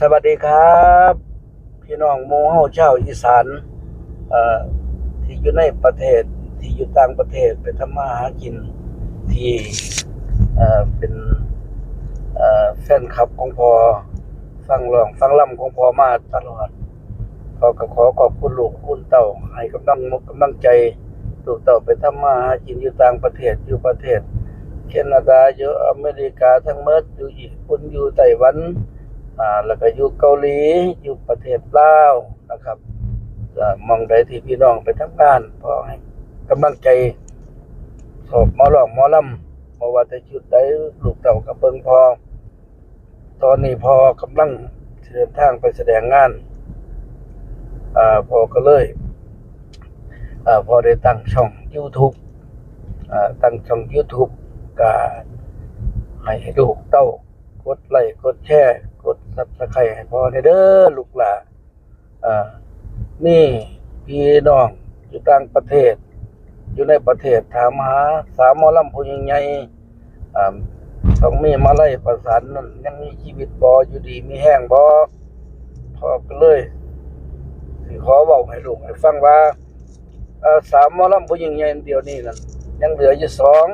สวัสดีครับ พี่น้องโมเฮาเจ้าอีสานที่อยู่ในประเทศที่อยู่ต่างประเทศไปทำมาหากินที่เป็นแฟนคลับของพอฟังร้องฟังล่ำของพอมาตลอดขอกขอขอบคุณลูกคุณเต่าให้กำลังมกกำลังใจลูกเต่าไปทำมาหากินอยู่ต่างประเทศอยู่ประเทศ แคนาดาอยู่อเมริกาทั้งหมดอยู่ญี่ปุ่นอยู่ไต้หวัน อ่าแล้วก็อยู่เกาหลีอยู่ประเทศลาวนะครับอ่ามองใดที่พี่น้องไปทำงานพอให้กำลังใจสอบมอร้องมอลำบ่ว่าจะจุดใดลูกเต่ากับเบิงพอ ตอนนี้พอกำลังเดินทางไปแสดงงานอ่าพอก็เลยอ่าพอได้ตั้งช่อง YouTube อ่าตั้งช่อง YouTube ก็ให้ลูกเต้ากดไลค์กดแชร์ กดซับสไครต์ให้พ่อในเด้อลูกหลานอ่านี่พี่น้องอยู่ต่างประเทศ อยู่ในประเทศถามหาสามมอลำผู้ใหญ่ๆอ่าต้องมีมาไล่ประสานนั่นยังมีชีวิตบออยู่ดีมีแห้งบอพอก็เลยสิขอบอกให้ลูกให้ฟังว่าอ่อสามมอลำผู้ใหญ่เดียวนี้นั่นยังเหลืออยู่สอง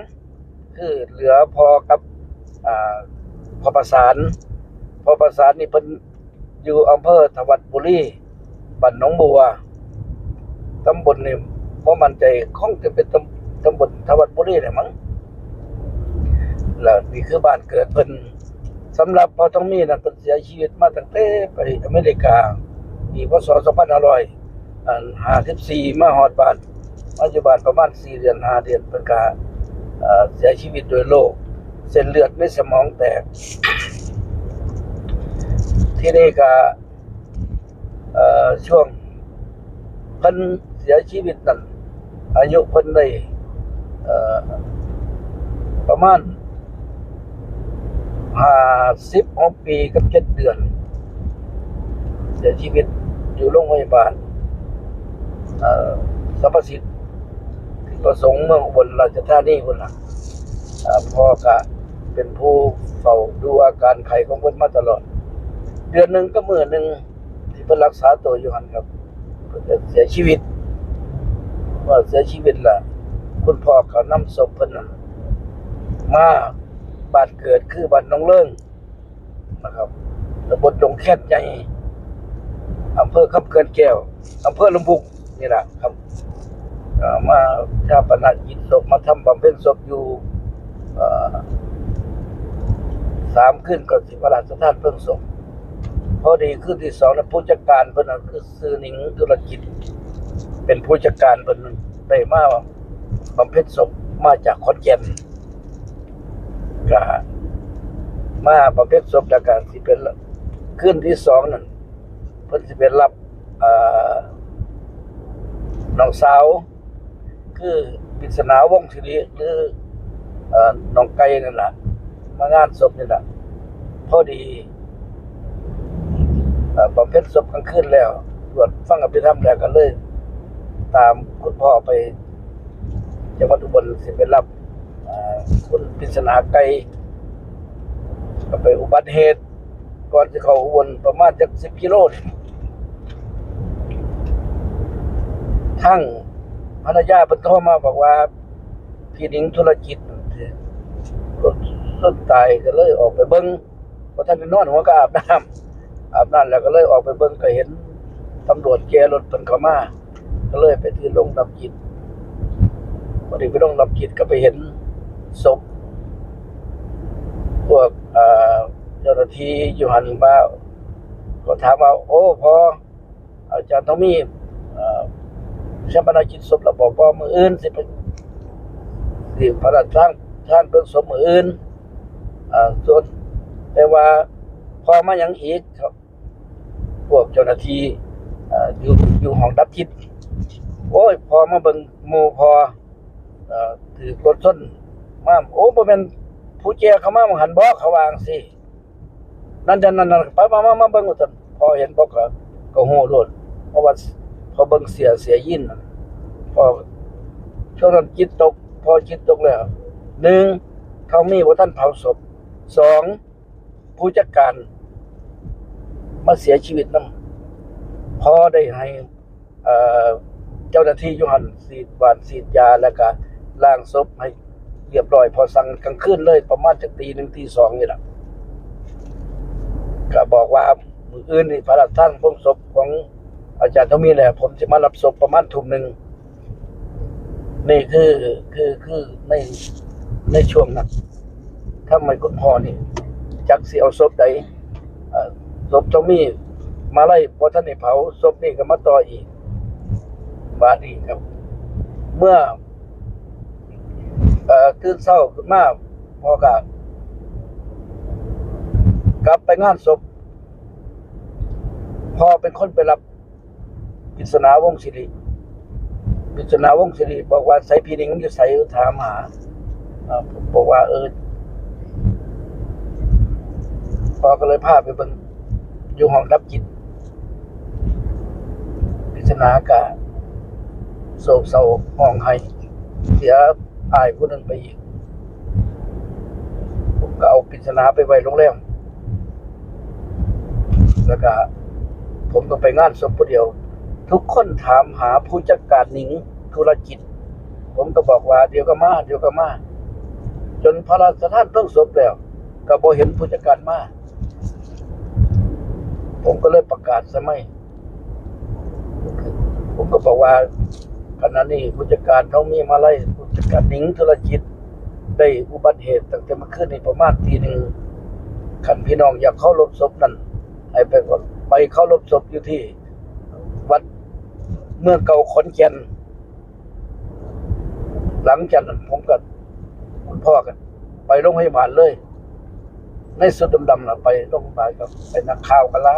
คือเหลือพอกับอ่าพอประสาน พอประสานนี่เพิ่นอยู่อำเภอถวัดบุรีบ้านหนองบัวตำบลนี่พอมันใจคงจะเป็นตำตำบลถวัดบุรีแหละมั้งแล้วนี่คือบ้านเกิดเพิ่นสำหรับพอต้องมีนั่นเพิ่นเสียชีวิตมาตั้งแต่ไปอเมริกาปีพศ2500อัน54มาฮอดบ้านปัจจุบันประมาณ4เดือน5เดือนเพิ่นก็เอ่อเสียชีวิตโดยโรคเส้นเลือดในสมองแตก ที่นี่ก็ช่วงพิ่นเสียชีวิตนั้นอายุพิ่นได้ประมาณห้าสิบหกปีกับเจ็ดเดือน เสียชีวิตอยู่โรงพยาบาลสรรพสิทธิ์ประสงค์เมืองบลราชธานีพุ่นล่ะพ่อก็เป็นผู้เฝ้าดูอาการไข้ของเพิ่นมาตลอด เดือนหนึ่งก็มือหนึ่งที่เพิ่นรักษาตัวอยู่หันครับเสียชีวิตเมื่อเสียชีวิตล่ะคุณพ่อก็นำศพเพิ่นมาบานเกิดคือบ้านหนองเลิงนะครับตำบลดงแค่นใหญ่อำเภอคำเขื่อนแก้วอำเภอลำบุกนี่แหละครับเอ่อมาชาปนกิจศพมาทำบำเพ็ญศพอยู่สามขึ้นก่อนสิพระราชทานเพิ่งศพ พอดีขึ้นที่สองนะผู้จัดการเพิ่นนะคือซื้อหนิงธุรกิจ เป็นผู้จัดการเพิ่นได้มาบำเพ็ญศพมาจากขอนแก่นก็มาบำเพ็ญศพแล้วก็สิเป็นขึ้นที่สองนั่นเพิ่นสิเป็นรับน้องสาว คือปริศนาวงศ์ศิริหรืออน้องไก่นั่นแหละมางานศพนี่แหละพอดี เอ่อบำเพ็ญศพกลางคืนแล้วตรวจฟังอภิธรรมแล้วก็เลย ตามคุณพ่อไปจังหวัดอุบลสิไปรับคุณปริศนาไก่ก็ไปอุบัติเหตุ ก่อนจะเข้าอุบลประมาณจักสิบกิโลทั้งภรรยาเพิ่นโทรมาบอกว่า พี่หนิงธุรกิจรถตายก็เลยออกไปเบิ่งพอท่านนอนหัวก็อาบน้ำ อาบน้ำแล้วก็เลยออกไปเบิ่งก็เห็นตำรวจแกรถเพิ่นเข้ามาก็เลยไปที่โรงรับจิตพอดีไปโรงรับจิตก็ไปเห็นศพพวกเจ้าหน้าที่อยู่หันมาก็ถามว่า โอ้พออาจารย์ต้องมีเอ่อชาปนกิจศพระบอกว่ามืออื่นสิเป็นสิพระราชทานท่านเพิ่งศพมืออื่นอ่าส่วนแต่ว่าพอมาอย่างอีกครับ วกเจ้าหน้าที่อ่อยู่อยู่ห้องดับจิตโอ้ย พอมาเบิ่งหมู่พอถือรถส้นมาโอ้บ่แม่นผู้แจเข้ามาหันบ่เขาวางสินั่นจันนั่นนั่นไปมามามาเบิ่งว่าซั่นพอเห็นบ่ก็ก็ฮู้โลดเพราะว่าพอเบิ่งเสียเสียยินน่ะพอช่วงนั้นจิตตก พอจิตตกแล้วหนึ่งเขามีว่าท่านเผาศพสองผู้จัดการ มาเสียชีวิตนํพอได้ให้เจ้าหน้าที่ยู่หันสีดบานสีดยาแล้วก็ล้างศพให้เรียบร้อย พอสั่งกลางคืนเลย ประมาณจักตีหนึ่งตีสองนี่แหละก็บอกว่ามืออื่นนี่พระราชทานพงศพของอาจารย์ต้องมีแหละผมจะมารับศพประมาณทุ่มหนึ่งนี่คือคือคือในในช่วงนั้นถ้าไม่คุณพ่อนี่จักเสิเอาศพใด ศพต้องมีมาไล่พอท่านได้เผาศพนี่ก็มาต่ออีก บาดนีครับ เมื่ออ่อตื่นเช้าขึ้นมาพอก็กลับไปงานศพพอเป็นคนไปรับปริศนาวงศิริปริศนาวงศิริบอกว่าใส่พีนิงอยู่ใส่ถามหาอ่าผมบอกว่าเออพอก็เลยพาไปเบิ่ง อยู่ห้องดับจิตปริศนากะโศกเศร้าห้องไห้เสียอายผู้หนึงไปอีก ผมก็เอาปริศนาไปไว้โรงแรมแล้วก็ ผมก็ไปงานศพผู้เดียว ทุกคนถามหาผู้จัดการหนิงธุรกิจ ผมก็บอกว่าเดี๋ยวก็มาเดี๋ยวก็มา จนพระราชทานเพิ่งศพแล้ว ก็บ่เห็นผู้จัดการมา ผมก็เลยประกาศสมัย ผมก็บอกว่าขณะนี้ผู้จัดการเขามีมาไล่ผู้จัดการหนิงธุรกิจ ได้อุบัติเหตุตั้งแต่เมื่อคืนนี้ประมาณตีหนึ่งขันพี่น้องอยากเข้ารบศพนั่นให้ไปก่อนไปเข้ารบศพอยู่ที่ วัดเมืองเก่าขอนแก่นหลังจากนั้นผมกับคุณพ่อกัน ไปโรงพยาบาลเลย ในสุดดำๆนะไปโรงพยาบาลกับไปนักข่าวกันไล่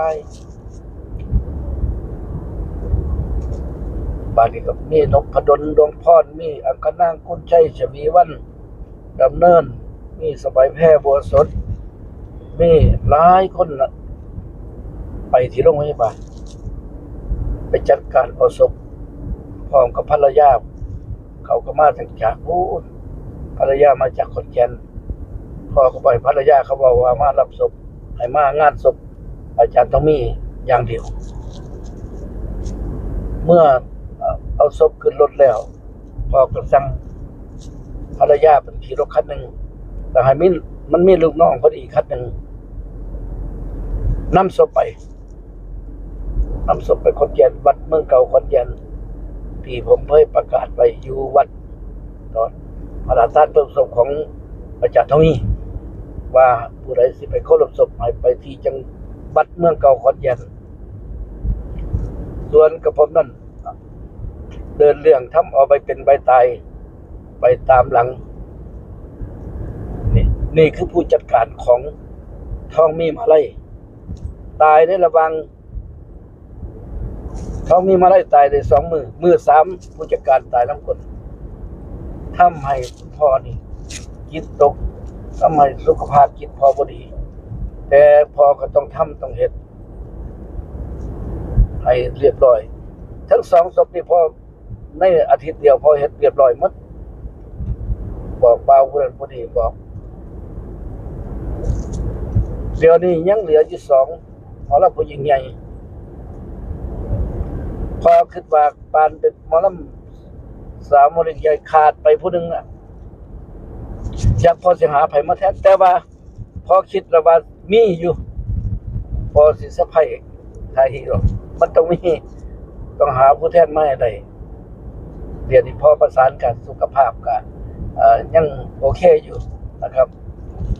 บานนี้กับมีนพดลดวงพรมีอังคณางคุณชัยชวีวันดำเนิน มีสบายแพร่บัวสด มีหลายคนนะไปที่โรงพยาบาลไปจัดการเอาศพพร้อมกับภรรยาเขาก็มาจากจากโอ้นภรรยามาจากขอนแก่น พ่อก็ปล่อยภรรยาเขาบอกว่ามารับศพให้มางานศพ อาจารย์ต้องมีอย่างเดียว เมื่อเอาศพขึ้นรถแล้วพ่อก็สั่งภรรยาเป็นขี่รถคันหนึ่งแต่ให้มินมันมีลูกน้องพอดีคันหนึ่งนำศพไปนำศพไปขอนแก่นวัดเมืองเก่าขอนแก่นที่ผมเคยประกาศไปอยู่วัดตอนพระราชทานเพิ่มศพของอาจารย์ทองมี ว่าผู้ใดสิไปเคารพศพให้ไปที่จังวัดเมืองเก่าขอนแก่นส่วนกับผมนั่นเดินเรื่องทำเอาไปเป็นใบตายไปตามหลัง นี่นี่คือผู้จัดการของทองมีมาไล่ตายในระวังเขามีมาไล่ตายได้สองมือมือสามผู้จัดการตายน้ำคนทำให้พ่อนี่จิตตก ทำให้สุขภาพจิตพอบดี แต่พอก็ต้องทำต้องเฮ็ดให้เรียบร้อย ทั้งสองศพนี่พอในอาทิตย์เดียวพอเฮ็ดเรียบร้อยหมดบอกเบาผู้นั้นผู้นี้บอก เดี๋ยวนี้ยังเหลืออยู่สองหมอลำผู้หญิงใหญ่ พอคิดว่าปานเป็นหมอลำสาวมริใหญ่ขาดไปผู้หนึ่งอะ อยากพอสิหาไผมาแทนแต่ว่า พอคิดแล้วว่ามีอยู่ พอสิสะพายทยฮีโร่มันต้องมีต้องหาผู้แทนมาให้ได้เดี๋ยวนี้พอประสานกันสุขภาพกันยังโอเคอยู่นะครับ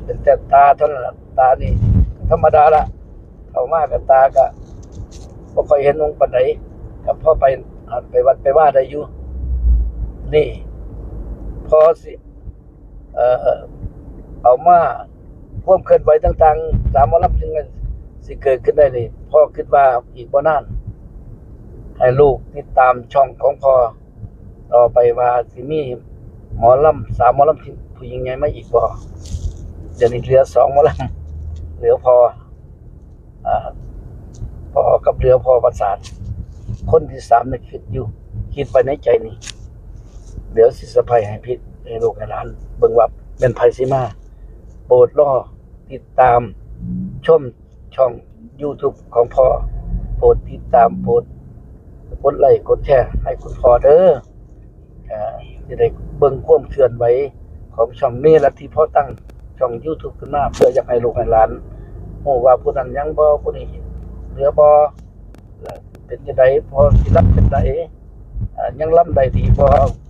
เป็นแต่ตาเท่านั้นล่ะตานี่ธรรมดาละเข้ามากับตาก็บ่ค่อยเห็นองค์ปานใดกับพ่อไปอ่าไปวัดไปว่าได้อยู่นี่ พอสิ เอ่อเอามาควมเคลื่อนไหวต่างๆ สามมอรับจึงสิเกิดขึ้นได้เลยพ่อคิดว่าอีกบ่นานให้ลูกติดตามช่องของพ่อต่อไปว่าสิมีหมอลำสามหมอลำผู้หญิงใหญ่มาอีกบ่เดี๋ยวนี้เหลือสองหมอลำเหลือพออ่าพอกับเหลือพอประสานคนที่สามนี่คิดอยู่ คิดไปในใจนี่เดี๋ยวสิสะพายให้พิษ ให้ลูกให้หลานเบิ่งว่าเป็นไผสิมา โปรดรอติดตามชมช่อง YouTube ของพ่อโปรดติดตามโปรดกดไลค์กดแชร์ให้คุณพ่อเด้ออ่าจะได้เบิ่งความเคลื่อนไหวของช่องนี้และที่พ่อตั้งช่อง YouTube ขึ้นมาเพื่ออยากให้ลูกให้หลานฮู้ว่าผู้นั้นยังบ่ผู้นี้เหลือบ่เป็นจังไดพอสิรับเป็นไดยังลํได้ดีบ่อ่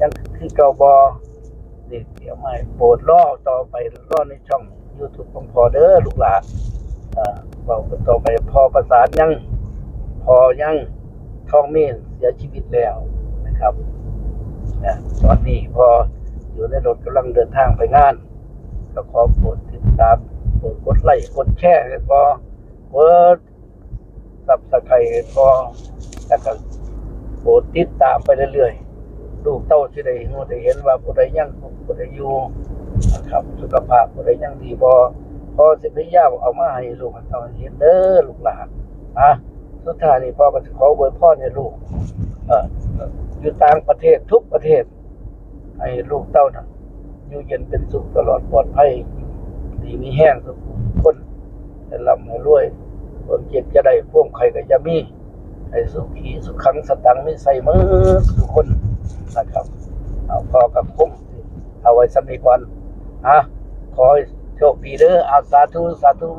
ยังคือเก่าบ่นี่เดี๋ยวไม่โปรดรอต่อไปรอในช่อง YouTube ของพอเด้อลูกหลานอ่าเว้ากันต่อไปพอประสานยังพอยังทองเมนเสียชีวิตแล้วนะครับนะตอนนี้พออยู่ในรถกำลังเดินทางไปงานก็ขอโปรดติดตามโปรดกดไลค์กดแชร์ให้พอเวิร์ดสับสไครพอแล้วก็โปรดติดตามไปเรื่อยๆ ลูกเต้าที่ได้รู้ได้เห็นว่าผู้ใดยังผู้ใดอยู่นะครับสุขภาพผู้ใดยังดีพอพอสิพยายามเอามาให้ลูกเต้าเห็นเด้อลูกหลานอะสุดท้ายนี่พ่อก็จะขออวยพรให้ลูกเอออยู่ต่างประเทศทุกประเทศให้ลูกเต้านะอยู่เย็นเป็นสุขตลอดปลอดภัยดีมีแห้งทุกคนให้ร่ำให้รวยความเจ็บจะได้พ่วงใครก็จะมีให้สุขีสุขขังสตังค์ไม่ใส่มือทุกคน นะครับเอาพอกับคุ้มเอาไว้สำนีก่อนอะขอโชคดีเด้ออาสาธุสาธุ